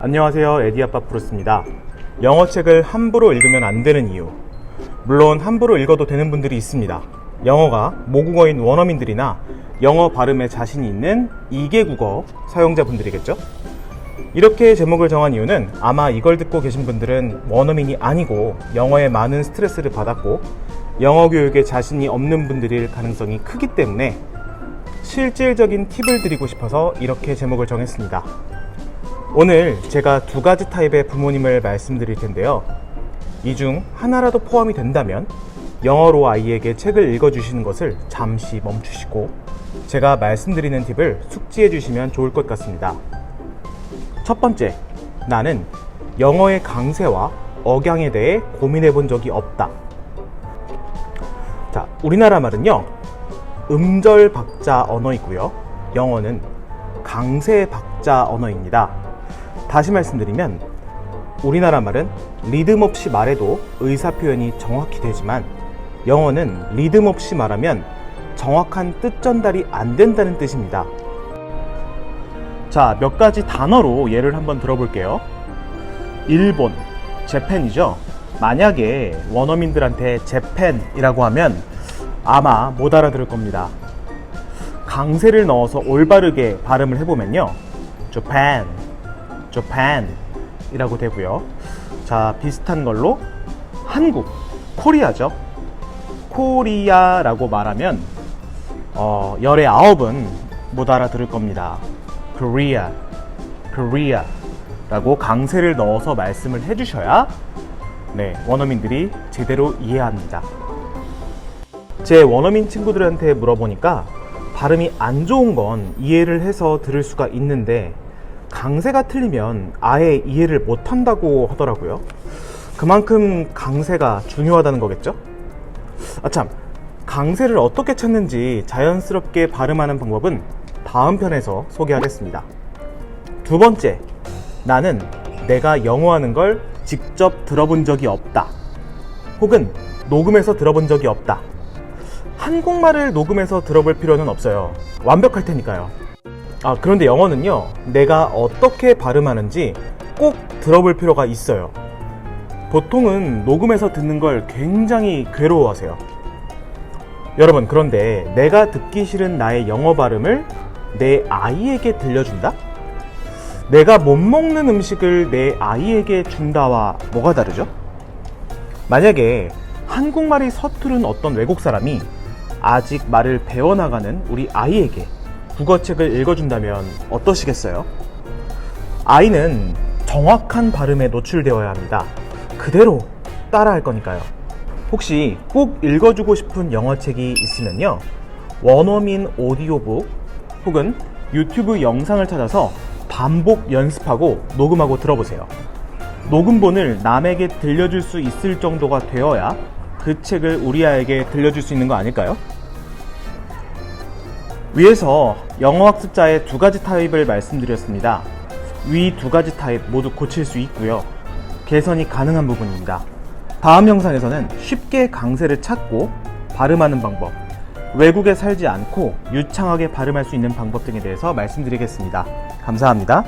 안녕하세요. 에디아빠 프로스입니다. 영어책을 함부로 읽으면 안 되는 이유. 물론 함부로 읽어도 되는 분들이 있습니다. 영어가 모국어인 원어민들이나 영어 발음에 자신이 있는 이개국어 사용자분들이겠죠? 이렇게 제목을 정한 이유는 아마 이걸 듣고 계신 분들은 원어민이 아니고 영어에 많은 스트레스를 받았고 영어 교육에 자신이 없는 분들일 가능성이 크기 때문에 실질적인 팁을 드리고 싶어서 이렇게 제목을 정했습니다. 오늘 제가 두 가지 타입의 부모님을 말씀드릴 텐데요. 이 중 하나라도 포함이 된다면 영어로 아이에게 책을 읽어주시는 것을 잠시 멈추시고 제가 말씀드리는 팁을 숙지해 주시면 좋을 것 같습니다. 첫 번째, 나는 영어의 강세와 억양에 대해 고민해 본 적이 없다. 자, 우리나라 말은요, 음절 박자 언어이고요. 영어는 강세 박자 언어입니다. 다시 말씀드리면 우리나라 말은 리듬 없이 말해도 의사 표현이 정확히 되지만 영어는 리듬 없이 말하면 정확한 뜻 전달이 안 된다는 뜻입니다. 자, 몇 가지 단어로 예를 한번 들어볼게요. 일본, 재팬이죠. 만약에 원어민들한테 재팬이라고 하면 아마 못 알아들을 겁니다. 강세를 넣어서 올바르게 발음을 해보면요. Japan, Japan 이라고 되고요. 자, 비슷한 걸로 한국, 코리아죠. 코리아라고 말하면 어, 열의 아홉은 못 알아들을 겁니다. Korea, Korea 라고 강세를 넣어서 말씀을 해주셔야 네, 원어민들이 제대로 이해합니다. 제 원어민 친구들한테 물어보니까 발음이 안 좋은 건 이해를 해서 들을 수가 있는데 강세가 틀리면 아예 이해를 못 한다고 하더라고요. 그만큼 강세가 중요하다는 거겠죠? 아, 참. 강세를 어떻게 찾는지 자연스럽게 발음하는 방법은 다음 편에서 소개하겠습니다. 두 번째, 나는 내가 영어하는 걸 직접 들어본 적이 없다. 혹은 녹음해서 들어본 적이 없다. 한국말을 녹음해서 들어볼 필요는 없어요. 완벽할 테니까요. 아, 그런데 영어는요, 내가 어떻게 발음하는지 꼭 들어볼 필요가 있어요. 보통은 녹음해서 듣는 걸 굉장히 괴로워하세요. 여러분, 그런데 내가 듣기 싫은 나의 영어 발음을 내 아이에게 들려준다? 내가 못 먹는 음식을 내 아이에게 준다와 뭐가 다르죠? 만약에 한국말이 서투른 어떤 외국 사람이 아직 말을 배워나가는 우리 아이에게 국어책을 읽어준다면 어떠시겠어요? 아이는 정확한 발음에 노출되어야 합니다. 그대로 따라할 거니까요. 혹시 꼭 읽어주고 싶은 영어책이 있으면요. 원어민 오디오북 혹은 유튜브 영상을 찾아서 반복 연습하고 녹음하고 들어보세요. 녹음본을 남에게 들려줄 수 있을 정도가 되어야 그 책을 우리 아이에게 들려줄 수 있는 거 아닐까요? 위에서 영어 학습자의 두 가지 타입을 말씀드렸습니다. 위 두 가지 타입 모두 고칠 수 있고요. 개선이 가능한 부분입니다. 다음 영상에서는 쉽게 강세를 찾고 발음하는 방법, 외국에 살지 않고 유창하게 발음할 수 있는 방법 등에 대해서 말씀드리겠습니다. 감사합니다.